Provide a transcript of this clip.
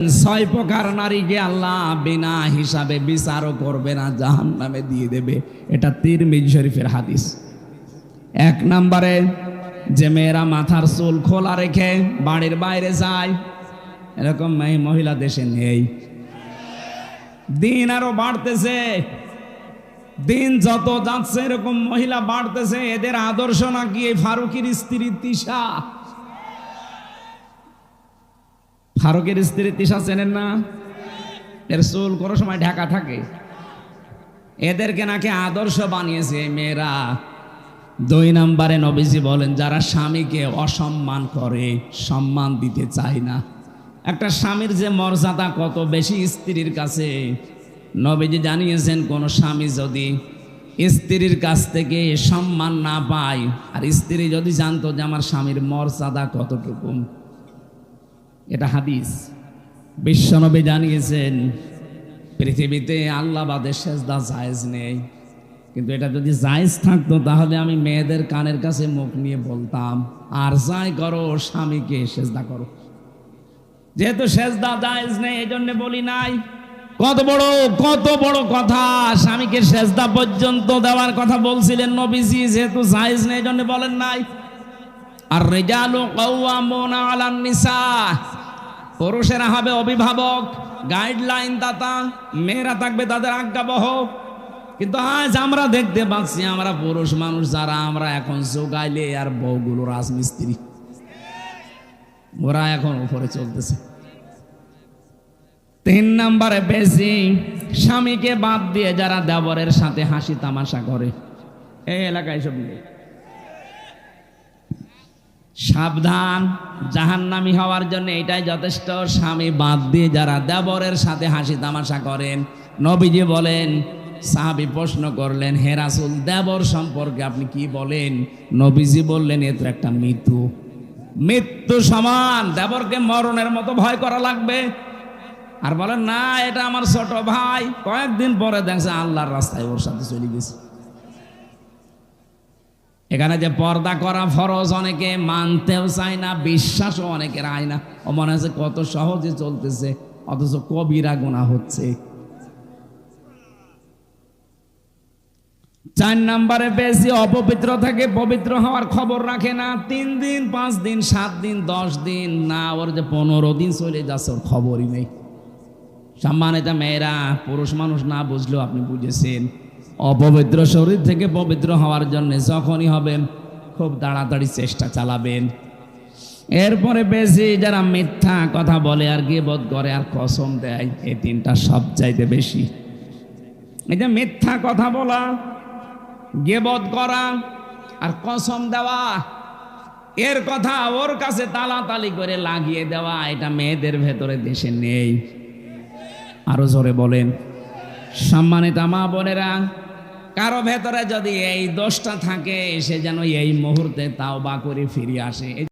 ছয় প্রকার নারীকে আল্লাহ বিনা হিসাবে বিচারও করবে না জাহান নামে দিয়ে দেবে। এটা তিরমিজ শরীফের হাদিস। এক নম্বরে, যে মেয়েরা মাথার চুল খোলা রেখে বাড়ির বাইরে যায়, এরকম মেয়ে মহিলা দেশে নেই। দিন আরও বাড়তেছে। দিন যত যাচ্ছে, এরকম মহিলা বাড়তেছে। এদের আদর্শ নাকি এই ফারুকের স্ত্রী তিশা ফারুকের স্ত্রী তিশা চেনেন না? এর চুল কোনো সময় ঢাকা থাকে। এদেরকে নাকি আদর্শ বানিয়েছে মেয়েরা। দুই নম্বরে নবীজি বলেন, যারা স্বামীকে অসম্মান করে, সম্মান দিতে চায় না। একটা স্বামীর যে মর্যাদা কত বেশি স্ত্রীর কাছে। নবীজি জানিয়েছেন, কোন স্বামী যদি স্ত্রীর কাছ থেকে সম্মান না পায়, আর স্ত্রী যদি জানতো যে আমার স্বামীর মর্যাদা কতটুকু এটা হাদিস। বিশ্বনবী জানিয়েছেন, পৃথিবীতে আল্লাহবাদের সেজদা জায়েজ নেই। কিন্তু এটা যদি জায়েজ থাকতো, তাহলে আমি মেয়েদের কানের কাছে মুখ নিয়ে বলতাম, আর যাই করো, স্বামীকে সেজদা করো। যেহেতু সেজদা জায়েজ নেই এই জন্য বলি নাই। কত বড় কত বড় কথা, স্বামীকে সেজদা পর্যন্ত দেওয়ার কথা বলছিলেন নবীজি, যেহেতু জায়েজ নেই এই জন্য বলেন নাই। আর রেজালু কওয়ামুনা আলান নিসা পুরুষেরা হবে অভিভাবক গাইডলাইন দাতা, মেয়েরা থাকবে তাদের আজ্ঞাবহ। কিন্তু আজ আমরা দেখতে পাচ্ছি, আমরা পুরুষ মানুষ যারা, আমরা এখন যোগাইলে আর বউগুলো রাজমিস্ত্রি। ওরা এখন উপরে চলতেছে। তিন নম্বরে বেশি স্বামীকে বাদ দিয়ে যারা দেবরের সাথে হাসি তামাশা করে। এই এলাকায় সব নেই সাবধান, জাহান্নামি হওয়ার জন্য এটাই যথেষ্ট। স্বামী বাদ দিয়ে যারা দেবরের সাথে হাসি তামাশা করেন, নবীজি বলেন, সাহাবি প্রশ্ন করলেন হেরাসুল দেবর সম্পর্কে আপনি কি বলেন? নবীজি বললেন, এ তো একটা মৃত্যু। মৃত্যু সমান, দেবরকে মরণের মতো ভয় করা লাগবে। আর বলেন, না, এটা আমার ছোট ভাই। কয়েকদিন পরে দেখছে আল্লাহর রাস্তায় ওর সাথে চলে গেছে। এখানে যে পর্দা করা ফরজ অনেকে মানতেও চায় না, বিশ্বাসও অনেকের আয় না। ও মনে হচ্ছে কত সহজে চলতেছে, অথচ কবিরা গোনা হচ্ছে। চার নম্বরে বেশি অপবিত্র থাকে পবিত্র হওয়ার খবর রাখে না। তিন দিন, পাঁচ দিন, সাত দিন, দশ দিন, না, ওর যে পনেরো দিন চলে যাচ্ছে, ওর খবরই নেই। সম্মানিত মেয়েরা, পুরুষ মানুষ না বুঝলেও আপনি বুঝেছেন। অপবিত্র শরীর থেকে পবিত্র হওয়ার জন্য যখনই হবেন খুব তাড়াতাড়ি চেষ্টা চালাবেন। এরপরে বেশি যারা মিথ্যা কথা বলে আর গিয়ে করে আর কসম দেয়, এই তিনটা সব চাইতে বেশি। এই যে মিথ্যা কথা বলা গেবদ করা আর কসম দেওয়া, এর কথা ওর কাছে তালাতালি করে লাগিয়ে দেওয়া, এটা মেয়েদের ভেতরে দেশে নেই। আরও জোরে বলেন। সম্মানিত মা বোনেরা কারও ভেতরে যদি এই দোষটা থাকে, সে যেন এই মুহূর্তে তাও বা করে ফিরে আসে।